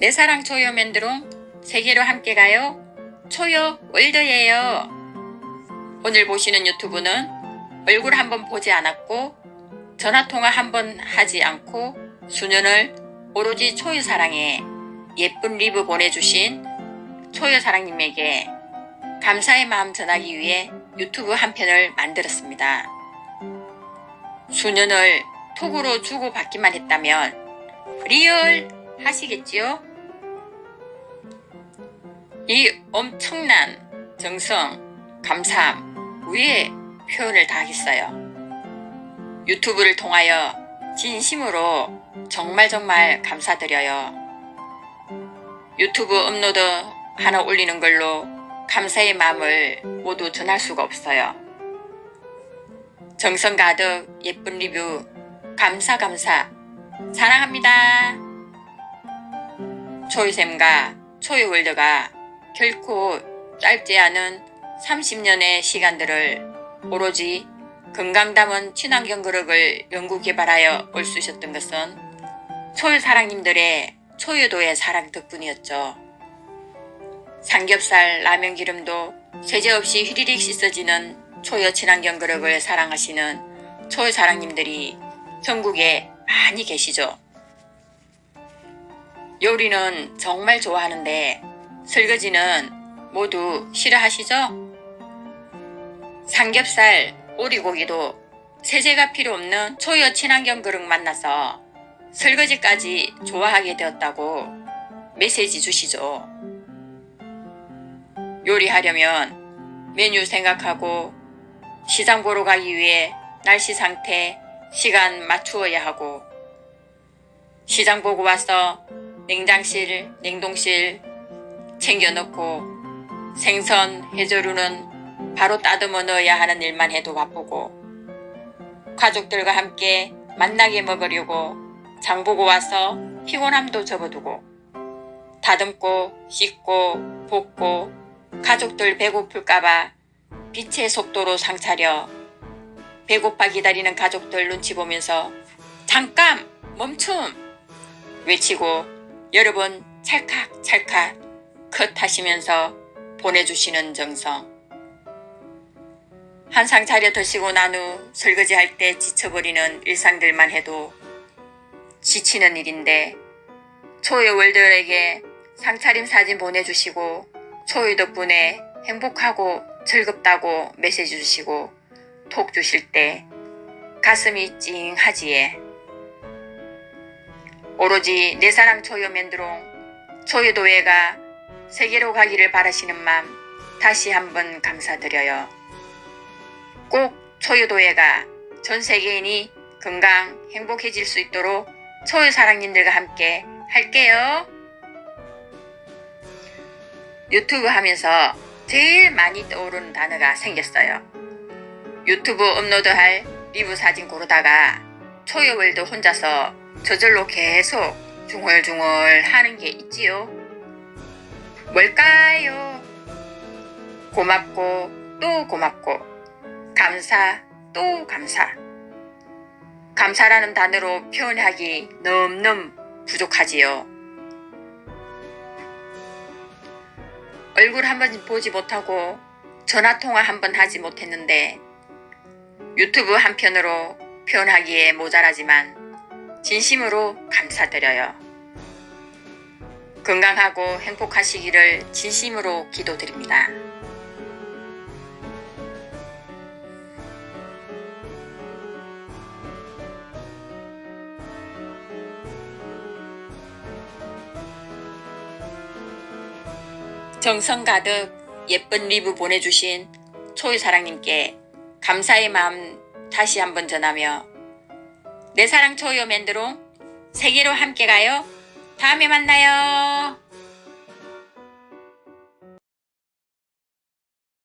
내 사랑 초요 맨드롱 세계로 함께 가요. 초요 월드예요. 오늘 보시는 유튜브는 얼굴 한번 보지 않았고 전화 통화 한번 하지 않고 수년을 오로지 초요 사랑에 예쁜 리뷰 보내주신 초요 사랑님에게 감사의 마음 전하기 위해 유튜브 한 편을 만들었습니다. 수년을 톡으로 주고받기만 했다면 리얼 하시겠지요? 이 엄청난 정성, 감사함 위에 표현을 다 하겠어요. 유튜브를 통하여 진심으로 정말 정말 감사드려요. 유튜브 업로드 하나 올리는 걸로 감사의 마음을 모두 전할 수가 없어요. 정성 가득 예쁜 리뷰 감사 감사 사랑합니다. 초이샘과 초이월드가 결코 짧지 않은 30년의 시간들을 오로지 건강 담은 친환경 그릇을 연구 개발하여 올 수 있었던 것은 초유 사랑님들의 초유도의 사랑 덕분이었죠. 삼겹살, 라면 기름도 세제 없이 휘리릭 씻어지는 초유 친환경 그릇을 사랑하시는 초유 사랑님들이 전국에 많이 계시죠. 요리는 정말 좋아하는데 설거지는 모두 싫어하시죠? 삼겹살, 오리고기도 세제가 필요 없는 초여 친환경 그릇 만나서 설거지까지 좋아하게 되었다고 메시지 주시죠. 요리하려면 메뉴 생각하고 시장 보러 가기 위해 날씨 상태, 시간 맞추어야 하고 시장 보고 와서 냉장실, 냉동실 챙겨 넣고 생선, 해조류는 바로 따듬어 넣어야 하는 일만 해도 바쁘고 가족들과 함께 만나게 먹으려고 장 보고 와서 피곤함도 접어두고 다듬고 씻고 볶고 가족들 배고플까봐 빛의 속도로 상차려 배고파 기다리는 가족들 눈치 보면서 잠깐 멈춤 외치고 여러 번 찰칵찰칵 컷 하시면서 보내주시는 정성. 한상 차려 드시고 난 후 설거지 할 때 지쳐버리는 일상들만 해도 지치는 일인데 초유 월들에게 상차림 사진 보내주시고 초유 덕분에 행복하고 즐겁다고 메시지 주시고 톡 주실 때 가슴이 찡하지에. 오로지 내 사랑 초유 맨드롱 초유 도예가 세계로 가기를 바라시는 마음 다시 한번 감사드려요. 꼭 초유 도예가 전 세계인이 건강 행복해질 수 있도록 초유 사랑님들과 함께 할게요. 유튜브 하면서 제일 많이 떠오르는 단어가 생겼어요. 유튜브 업로드할 리뷰 사진 고르다가 초여월드 혼자서 저절로 계속 중얼중얼 하는 게 있지요. 뭘까요? 고맙고 또 고맙고 감사 또 감사. 감사라는 단어로 표현하기 너무너무 부족하지요. 얼굴 한 번 보지 못하고 전화 통화 한 번 하지 못했는데 유튜브 한 편으로 표현하기에 모자라지만 진심으로 감사드려요. 건강하고 행복하시기를 진심으로 기도드립니다. 정성 가득 예쁜 리뷰 보내주신 초유사랑님께 감사의 마음 다시 한번 전하며 내 사랑 초유 맨드롱 세계로 함께 가요. 다음에 만나요.